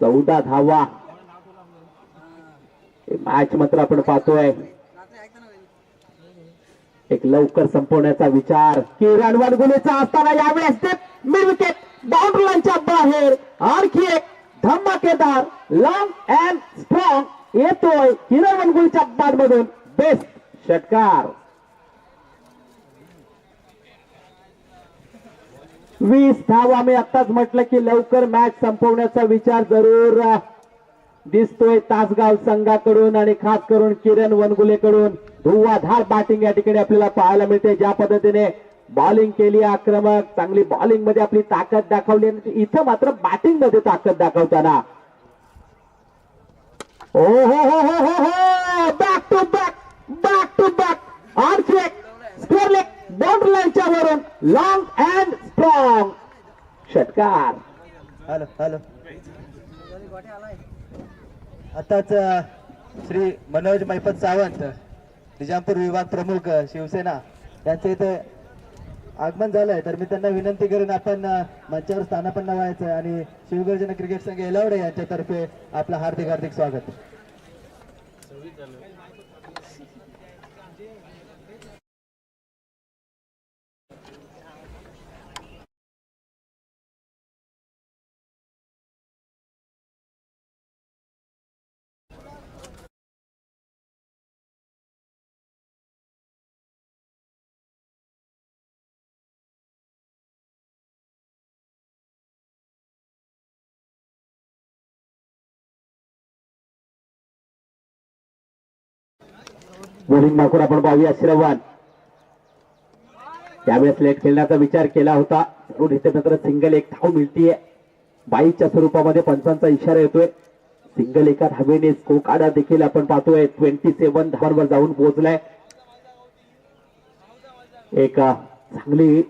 चौदा धावा. मॅच मात्र आपण पाहतोय. एक लवकर संपवण्याचा विचार. किरण वनगुलेचा असताना यावेळेस ते मिड विकेट बाउंड्रीलाईनच्या बाहेर. आणखी एक धमाकेदार लॉंग अँड स्ट्रॉंग येतोय किरण वनगुलीच्या बाद मधून. बेस्ट षटकार. वीस धाव. मी आत्ताच म्हटलं की लवकर मॅच संपवण्याचा विचार जरूर दिसतोय तासगाव संघाकडून आणि खास करून किरण वनगुलेकडून. धुवाधार बॅटिंग या ठिकाणी आपल्याला पाहायला मिळते. ज्या पद्धतीने बॉलिंग केली आक्रमक चांगली बॉलिंगमध्ये आपली ताकद दाखवली आणि इथं मात्र बॅटिंगमध्ये ताकद दाखवताना. ओ हो हो हो हो हो. Back to back back to back आणखी एक लेग बाउंड्री लाईनच्या वरून लॉंग षटकार. Hello hello. आताच श्री मनोज मैपत सावंत निजामपूर विभाग प्रमुख शिवसेना यांचं इथे आगमन झालंय. तर मी त्यांना विनंती करेन आपण मंचावर स्थानापन्न व्हायचं आणि शिवगर्जना क्रिकेट संघ एलावडे यांच्यातर्फे आपलं हार्दिक हार्दिक स्वागत. बोलिंग माकूर आपण पाहूया श्रवण. त्यावेळेस लेट खेळण्याचा विचार केला होता. जरूर इथे सिंगल एक धाव मिळतीये. बाईच्या स्वरूपामध्ये पंचांचा इशारा येतोय. सिंगल एका धावेने कोकाडा देखील आपण पाहतोय. ट्वेंटी सेव्हन धावांवर जाऊन पोहोचलाय. एक चांगली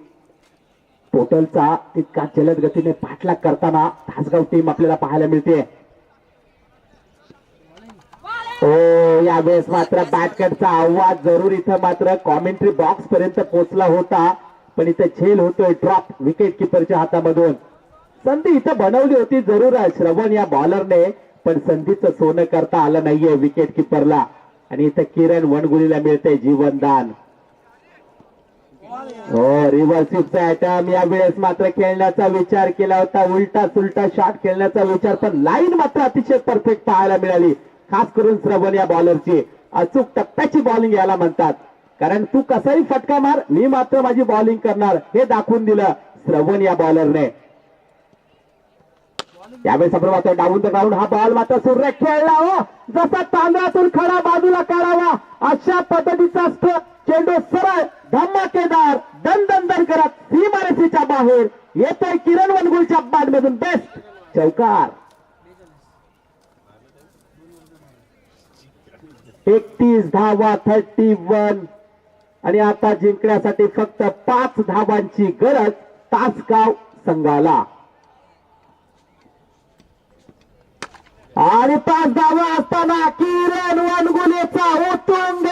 टोटलचा तितका जलद गतीने पाठलाग करताना तासगाव टीम आपल्याला पाहायला मिळते हो यावेळेस मात्र बॅटकटचा आवाज जरूर इथं मात्र कॉमेंट्री बॉक्स पर्यंत पोहोचला होता. पण इथं झेल होतोय ड्रॉप विकेट किपरच्या हातामधून. संधी इथं बनवली होती जरूर श्रवण या बॉलरने पण संधीचं सोनं करता आलं नाहीये विकेट किपरला आणि इथं किरण वनगुलीला मिळते जीवनदान. हो रिव्हर्सिपचा अटॅम या वेळेस मात्र खेळण्याचा विचार केला होता. उलटा सुलटा शॉट खेळण्याचा विचार पण लाईन मात्र अतिशय परफेक्ट पाहायला मिळाली. खास करून श्रवण या बॉलरची अचूक टप्प्याची बॉलिंग याला म्हणतात. कारण तू कसाही फटका मार मी मात्र माझी बॉलिंग करणार हे दाखवून दिलं श्रवण या बॉलरने यावेळेस आपण मात्र डावून तर काढून हा बॉल मात्र सूर्य खेळला हो. जसा तांदळातून खडा बाजूला काढावा अशा पद्धतीचा असतो. चेंडू सरळ धमाकेदार दन दन करत सीमारेषेच्या बाहेर येतोय किरण वनगुलच्या मधून बेस्ट चौकार एकतीस धावा थर्टी वन आणि आता जिंकण्यासाठी फक्त पाच धावांची गरज तासगाव संघाला. आणि पाच धावा असताना किरण वनगुलेचा उतुंग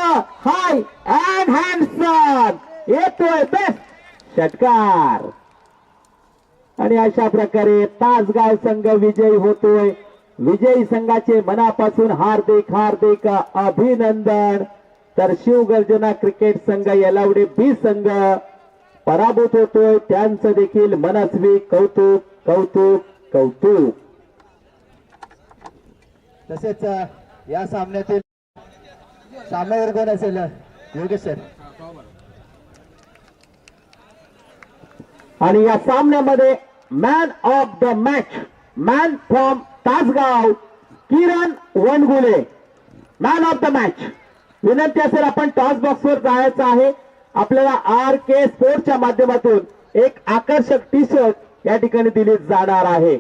हाय अँड हँडसम येतोय बेस्ट षटकार. आणि अशा प्रकारे तासगाव संघ विजयी होतोय. विजयी संघाचे मनापासून हार्दिक हार्दिक अभिनंदन. तर शिवगर्जना क्रिकेट संघ येलावडे बी संघ पराभूत होतोय. त्यांचं देखील मनस्वी कौतुक कौतुक कौतुक. तसेच या सामन्यातील सामन्यावर कोण असेल योगेश सर. आणि या सामन्यामध्ये man of the match man from Tasgaon Kiran Wangule. Man of the match विनंती असेल आपण टॉस बॉक्सवर जायचं आहे. आपल्याला आर के स्पोर्टच्या माध्यमातून एक आकर्षक टी शर्ट या ठिकाणी दिली जाणार आहे.